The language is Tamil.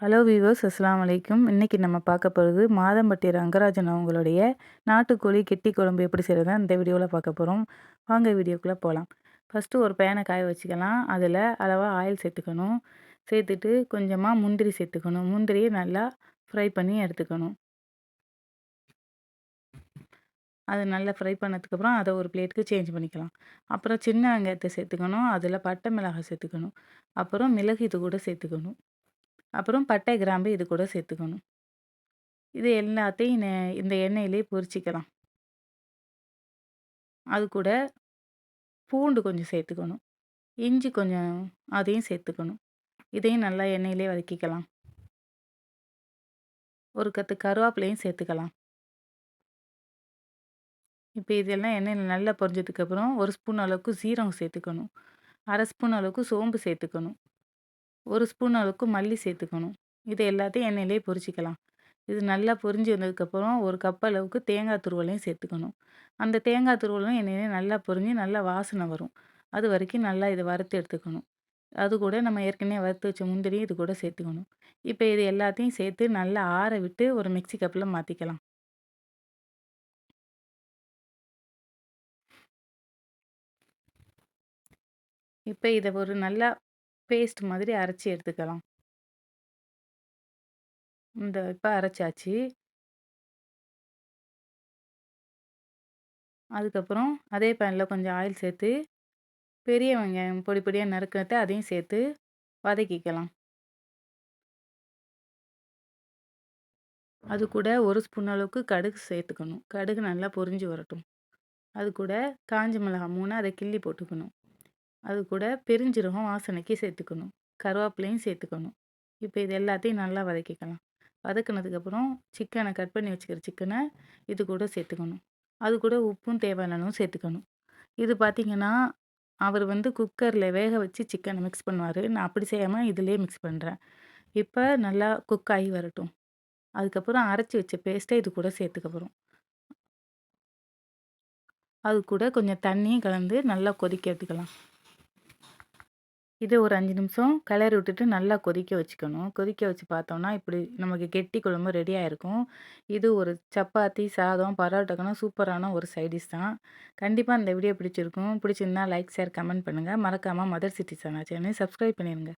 ஹலோ வீவர்ஸ் அஸ்லாம் வலைக்கும் இன்றைக்கி நம்ம பார்க்க போகிறது மாதம்பட்டி ரங்கராஜன் அவங்களுடைய நாட்டுக்கோழி கெட்டி குழம்பு எப்படி செய்கிறது இந்த வீடியோவில் பார்க்க போகிறோம் வாங்க வீடியோக்குள்ளே போகலாம் ஃபஸ்ட்டு ஒரு பேனை காய வச்சுக்கலாம். அதில் அளவாக ஆயில் சேர்த்துக்கணும். சேர்த்துட்டு கொஞ்சமாக முந்திரி சேர்த்துக்கணும். முந்திரியை நல்லா ஃப்ரை பண்ணி எடுத்துக்கணும். அது நல்லா ஃப்ரை பண்ணதுக்கப்புறம் அதை ஒரு பிளேட்டுக்கு சேஞ்ச் பண்ணிக்கலாம். அப்புறம் சின்ன வெங்காயத்தை சேர்த்துக்கணும். அதில் பட்டை மிளகாய் சேர்த்துக்கணும். அப்புறம் மிளகு இது கூட சேர்த்துக்கணும். அப்புறம் பட்டை கிராம்பு இது கூட சேர்த்துக்கணும். இது எல்லாத்தையும் இந்த எண்ணெயிலே பொரிச்சிக்கலாம். அது கூட பூண்டு கொஞ்சம் சேர்த்துக்கணும். இஞ்சி கொஞ்சம் அதையும் சேர்த்துக்கணும். இதையும் நல்லா எண்ணெயிலே வதக்கிக்கலாம். ஒரு கத்து கருவேப்பிலையும் சேர்த்துக்கலாம். இப்போ இதெல்லாம் எண்ணெயில் நல்லா பொரிஞ்சதுக்கப்புறம் ஒரு ஸ்பூன் அளவுக்கு சீரகம் சேர்த்துக்கணும். அரை ஸ்பூன் அளவுக்கு சோம்பு சேர்த்துக்கணும். ஒரு ஸ்பூன் அளவுக்கு மல்லி சேர்த்துக்கணும். இது எல்லாத்தையும் எண்ணெயிலே பொரிச்சிக்கலாம். இது நல்லா பொரிஞ்சு வந்ததுக்கப்புறம் ஒரு கப் அளவுக்கு தேங்காய் துருவலையும் சேர்த்துக்கணும். அந்த தேங்காய் துருவலும் எண்ணெயிலே நல்லா பொரிஞ்சு நல்லா வாசனை வரும். அது வரைக்கும் நல்லா இதை வறுத்து எடுத்துக்கணும். அது கூட நம்ம ஏற்கனவே வறுத்து வச்ச முந்திரி இது கூட சேர்த்துக்கணும். இப்போ இது எல்லாத்தையும் சேர்த்து நல்லா ஆற விட்டு ஒரு மிக்சி கப்பில் மாற்றிக்கலாம் இப்போ இதை ஒரு நல்லா பேஸ்ட் மாதிரி அரைச்சி எடுத்துக்கலாம். இந்த இப்போ அரைச்சாச்சு. அதுக்கப்புறம் அதே பேனில் கொஞ்சம் ஆயில் சேர்த்து பெரிய வெங்காயம் பொடி பொடியாக நறுக்கிறத அதையும் சேர்த்து வதக்கிக்கலாம். அது கூட ஒரு ஸ்பூன் அளவுக்கு கடுகு சேர்த்துக்கணும். கடுகு நல்லா பொரிஞ்சு வரட்டும். அது கூட காஞ்ச மிளகாய் மூணு அதை கிள்ளி போட்டுக்கணும். அது கூட பெருஞ்சீரகம் வாசனைக்கு சேர்த்துக்கணும். கருவேப்பிலையும் சேர்த்துக்கணும். இப்போ இது எல்லாத்தையும் நல்லா வதக்கிக்கலாம். வதக்கினதுக்கப்புறம் சிக்கனை கட் பண்ணி வச்சுக்கிற சிக்கனை இது கூட சேர்த்துக்கணும். அது கூட உப்பும் தேவையானதும் சேர்த்துக்கணும். இது பார்த்திங்கன்னா அவர் வந்து குக்கரில் வேக வச்சு சிக்கனை மிக்ஸ் பண்ணுவார். நான் அப்படி செய்யாமல் இதிலே மிக்ஸ் பண்ணுறேன் இப்போ நல்லா குக் ஆகி வரட்டும். அதுக்கப்புறம் அரைச்சி வச்ச பேஸ்ட்டை இது கூட சேர்த்துக்கப்புறம் அது கூட கொஞ்சம் தண்ணியும் கலந்து நல்லா கொதிக்க எடுத்துக்கலாம். இது ஒரு அஞ்சு நிமிஷம் கிளறி விட்டுட்டு நல்லா கொதிக்க வச்சுக்கணும். கொதிக்க வச்சு பார்த்தோம்னா இப்படி நமக்கு கெட்டி குழம்பு ரெடியாக இருக்கும் இது ஒரு சப்பாத்தி சாதம் பரோட்டாக்கெல்லாம் சூப்பரான ஒரு சைடிஷ் தான். கண்டிப்பாக இந்த வீடியோ பிடிச்சிருக்கும். பிடிச்சிருந்தா லைக் ஷேர் கமெண்ட் பண்ணுங்கள் மறக்காமல் mother city channel channel subscribe பண்ணிடுங்க